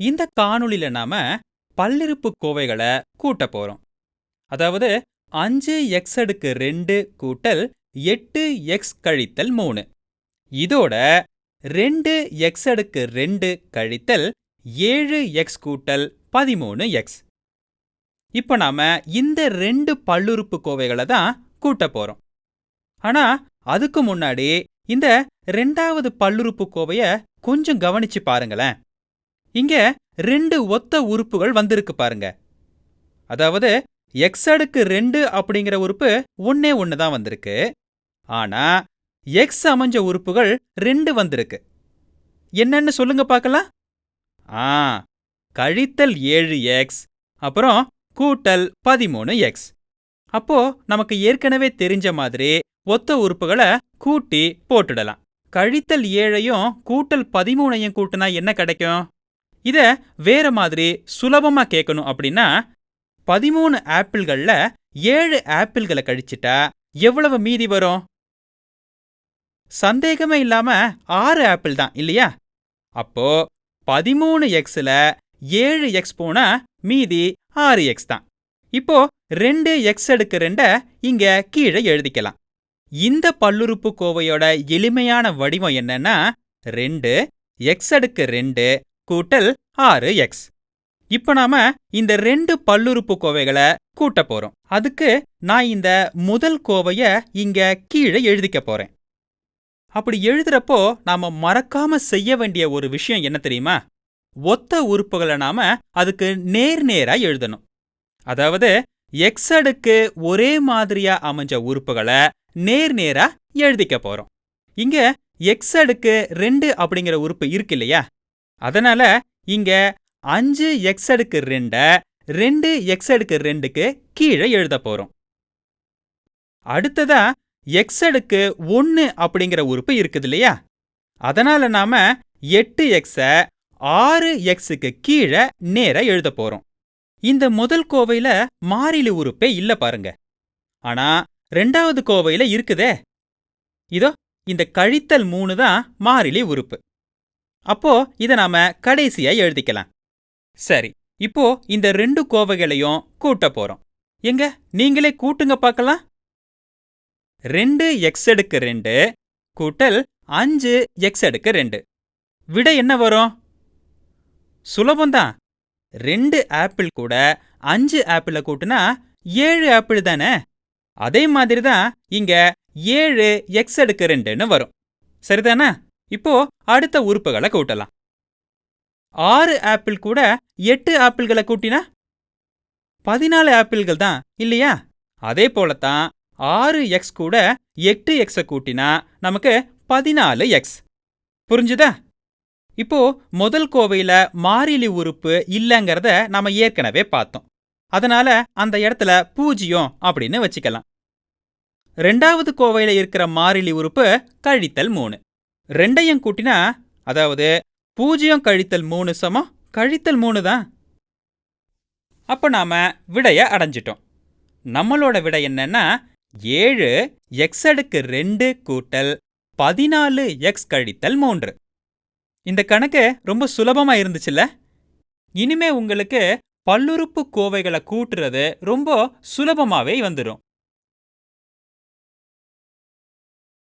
இந்த காணொளியில நாம பல்லிருப்பு கோவைகளை கூட்ட போறோம். அதாவது அஞ்சு எக்ஸ் அடுக்கு ரெண்டு கூட்டல் எட்டு எக்ஸ் கழித்தல் மூணு. இதோட ரெண்டு எக்ஸ் அடுக்கு ரெண்டு கழித்தல் ஏழு எக்ஸ் கூட்டல் பதிமூணு எக்ஸ் இப்போ நாம இந்த ரெண்டு பல்லுறுப்பு கோவைகளை தான் கூட்ட போறோம். ஆனா அதுக்கு முன்னாடி இந்த ரெண்டாவது பல்லுறுப்பு கோவைய கொஞ்சம் கவனிச்சு பாருங்களேன். இங்க ரெண்டு ஒத்த உறுப்புகள் வந்திருக்கு பாருங்க. அதாவது எக்ஸ் அடுக்கு ரெண்டு அப்படிங்கிற உறுப்பு ஒன்னே ஒன்று தான் வந்திருக்கு. ஆனா எக்ஸ் அமைஞ்ச உறுப்புகள் ரெண்டு வந்திருக்கு. என்னன்னு சொல்லுங்க பார்க்கலாம். ஆ கழித்தல் ஏழு எக்ஸ் அப்புறம் கூட்டல் பதிமூணு எக்ஸ் அப்போ நமக்கு ஏற்கனவே தெரிஞ்ச மாதிரி ஒத்த உறுப்புகளை கூட்டி போட்டுடலாம். கழித்தல் ஏழையும் கூட்டல் பதிமூணையும் கூட்டினா என்ன கிடைக்கும்? இத வேற மாதிரி சுலபமா கேட்கணும் அப்படின்னா பதிமூணு ஆப்பிள்கள்ல ஏழு ஆப்பிள்களை கழிச்சிட்டா எவ்வளவு மீதி வரும்? சந்தேகமே இல்லாம ஆறு ஆப்பிள் தான் இல்லையா? அப்போ பதிமூணு எக்ஸ்ல ஏழு எக்ஸ் போனா மீதி ஆறு எக்ஸ் தான். இப்போ ரெண்டு எக்ஸ் அடுக்கு ரெண்ட இங்க கீழே எழுதிக்கலாம். இந்த பல்லுறுப்பு கோவையோட எளிமையான வடிவம் என்னன்னா ரெண்டு எக்ஸ் அடுக்கு ரெண்டு கூட்டல் ஆறு எக்ஸ் இப்ப நாம இந்த ரெண்டு பல்லுறுப்பு கோவைகளை கூட்ட போறோம். அதுக்கு நான் இந்த முதல் கோவைய இங்க கீழே எழுதிக்க போறேன். அப்படி எழுதுறப்போ நாம மறக்காம செய்ய வேண்டிய ஒரு விஷயம் என்ன தெரியுமா? ஒத்த உறுப்புகளை நாம அதுக்கு நேர் நேரா எழுதணும். அதாவது எக்ஸ் அடுக்கு ஒரே மாதிரியா அமைஞ்ச உறுப்புகளை நேர் நேரா எழுதிக்க போறோம். இங்க எக்ஸ் அடுக்கு ரெண்டு அப்படிங்கிற உறுப்பு இருக்கு இல்லையா? அதனால இங்க அஞ்சு எக்ஸ் அடுக்கு ரெண்ட ரெண்டு எக்ஸ் அடுக்கு ரெண்டுக்கு கீழே எழுத போறோம். அடுத்ததா எக்ஸ் அடுக்கு ஒன்னு அப்படிங்கிற உறுப்பு இருக்குது இல்லையா? அதனால நாம எட்டு எக்ஸ ஆறு எக்ஸுக்கு கீழே நேர எழுத போறோம். இந்த முதல் கோவையில மாறிலி உறுப்பே இல்ல பாருங்க. ஆனா ரெண்டாவது கோவையில இருக்குதே. இதோ இந்த கழித்தல் மூணு தான் மாறிலி உறுப்பு. அப்போ இத நாம கடைசியா எழுதிக்கலாம். சரி இப்போ இந்த ரெண்டு கோவைகளையும் கூட்ட போறோம். எங்க நீங்களே கூட்டுங்க பார்க்கலாம். ரெண்டு எக்ஸ் அடுக்கு ரெண்டு கூட்டல் அஞ்சு எக்ஸ் அடுக்கு ரெண்டு. விட என்ன வரும்? சுலபம்தான் ரெண்டு ஆப்பிள் கூட அஞ்சு ஆப்பிளை கூட்டினா ஏழு ஆப்பிள் தானே? அதே மாதிரி தான் இங்க ஏழு எக்ஸ் அடுக்கு ரெண்டுன்னு வரும். சரிதானா? இப்போ அடுத்த உறுப்புகளை கூட்டலாம். ஆறு ஆப்பிள் கூட எட்டு ஆப்பிள்களை கூட்டினா பதினாலு ஆப்பிள்கள் தான் இல்லையா? அதே போலத்தான் ஆறு எக்ஸ் கூட எட்டு எக்ஸை கூட்டினா நமக்கு பதினாலு எக்ஸ் புரிஞ்சுதா? இப்போ முதல் கோவையில மாறிலி உறுப்பு இல்லைங்கிறத நாம ஏற்கனவே பார்த்தோம். அதனால அந்த இடத்துல பூஜ்ஜியம் அப்படின்னு வச்சுக்கலாம். ரெண்டாவது கோவையில இருக்கிற மாறிலி உறுப்பு கழித்தல் மூணு. ரெண்டையும் கூட்டினா அதாவது பூஜ்ஜியம் கழித்தல் மூணு சமம் கழித்தல் மூணு தான். அப்போ நாம விடைய அடைஞ்சிட்டோம். நம்மளோட விடை என்னன்னா ஏழு எக்ஸ் அடுக்கு ரெண்டு கூட்டல் பதினாலு எக்ஸ் கழித்தல் மூன்று. இந்த கணக்கு ரொம்ப சுலபமா இருந்துச்சுல்ல? இனிமே உங்களுக்கு பல்லுறுப்பு கோவைகளை கூட்டுறது ரொம்ப சுலபமாவே வந்துடும்